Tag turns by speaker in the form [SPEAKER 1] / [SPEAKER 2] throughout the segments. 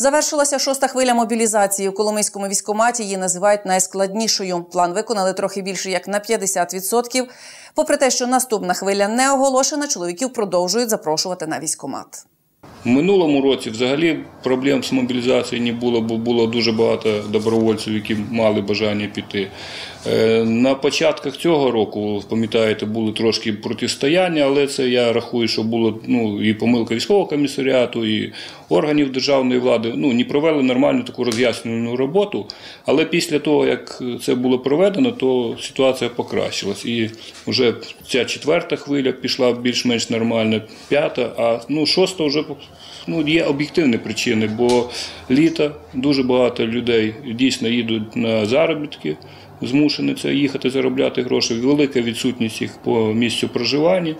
[SPEAKER 1] Завершилася шоста хвиля мобілізації. У Коломийському військоматі її називають найскладнішою. План виконали трохи більше як на 50%. Попри те, що наступна хвиля не оголошена, чоловіків продовжують запрошувати на військкомат.
[SPEAKER 2] В минулому році взагалі проблем з мобілізацією не було, бо було дуже багато добровольців, які мали бажання піти. Е, На початках цього року, пам'ятаєте, були трошки протистояння, але це я рахую, що було ну, і помилка військового комісаріату, і органів державної влади. Ну, не провели нормальну таку роз'яснювальну роботу. Але після того, як це було проведено, то ситуація покращилась. І вже ця четверта хвиля пішла більш-менш нормально, п'ята, а ну, шоста вже ну, є об'єктивні причини, бо літо дуже багато людей дійсно їдуть на заробітки, змушені це їхати заробляти гроші, велика відсутність їх по місцю проживання.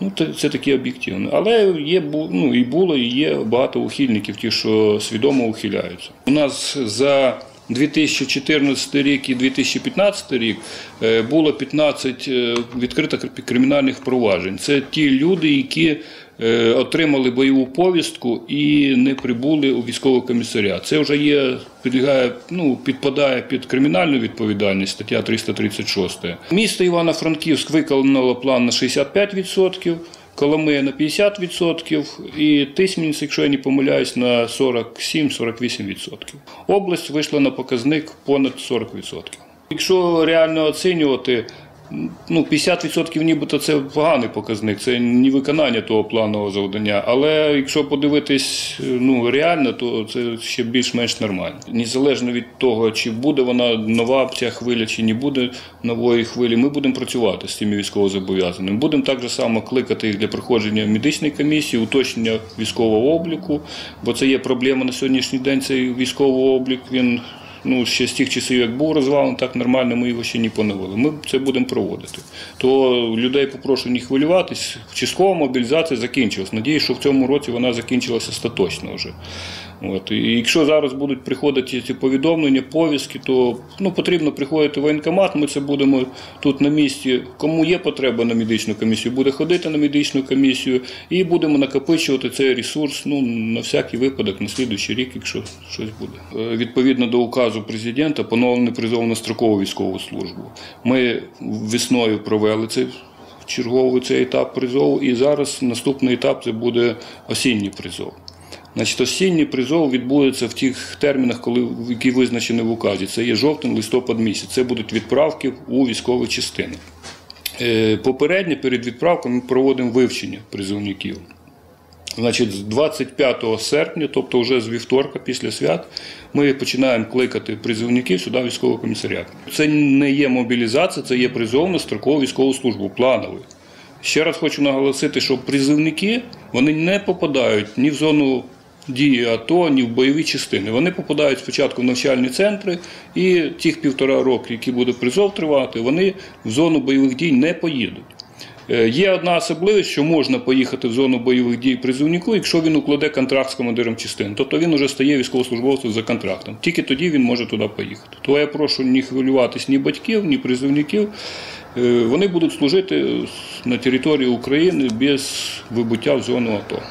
[SPEAKER 2] Ну, це, такі об'єктивні. Але є ну, і було, і є багато ухильників, ті, що свідомо ухиляються. У нас за 2014 рік і 2015 рік е, було 15 е, відкритих кримінальних проваджень. Це ті люди, які отримали бойову повістку і не прибули у військовий комісаріат. Це вже є, підлягає, ну, підпадає під кримінальну відповідальність, стаття 336. Місто Івано-Франківськ виконало план на 65%. Коломия на 50% і Тисмінець, якщо я не помиляюсь, на 47-48%. Область вийшла на показник понад 40%. Якщо реально оцінювати, ну 50% нібито це поганий показник, це не виконання того планового завдання. Але якщо подивитись ну, реально, то це ще більш-менш нормально. Незалежно від того, чи буде вона нова ця хвиля, чи не буде нової хвилі, ми будемо працювати з цими військовозобов'язаними. Будемо так же само кликати їх для проходження медичної комісії, уточнення військового обліку, бо це є проблема на сьогоднішній день. Цей військовий облік він ну, ще з тих часів, як був розвален, так нормально ми його ще не поновили. Ми це будемо проводити. То людей попрошу не хвилюватись. Часткова мобілізація закінчилась. Надіюсь, що в цьому році вона закінчилася остаточно вже. От. І якщо зараз будуть приходити ці повідомлення, повістки, то ну, потрібно приходити в воєнкомат, ми це будемо тут на місці. Кому є потреба на медичну комісію, буде ходити на медичну комісію і будемо накопичувати цей ресурс ну, на всякий випадок, на слідуючий рік, якщо щось буде. Е, Відповідно до указу президента, поновлений призов на строкову військову службу. Ми весною провели цей черговий цей етап призову, і зараз наступний етап це буде осінній призов. Значить, осінній призов відбудеться в тих термінах, коли які визначені в указі. Це є жовтень, листопад місяць. Це будуть відправки у військові частини. Е, Попередньо перед відправкою ми проводимо вивчення призовників. Значить, з 25 серпня, тобто вже з вівторка після свят, ми починаємо кликати призовників сюди в військовий комісаріат. Це не є мобілізація, це є призов на строкову військову службу, плановий. Ще раз хочу наголосити, що призовники вони не попадають ні в зону дії АТО, ні в бойові частини. Вони попадають спочатку в навчальні центри, і тих півтора року, які буде призов тривати, вони в зону бойових дій не поїдуть. Е, Є одна особливість, що можна поїхати в зону бойових дій призовнику, якщо він укладе контракт з командиром частини. Тобто він вже стає військовослужбовцем за контрактом. Тільки тоді він може туди поїхати. То я прошу не хвилюватись ні батьків, ні призовників. Е, Вони будуть служити на території України без вибуття в зону АТО.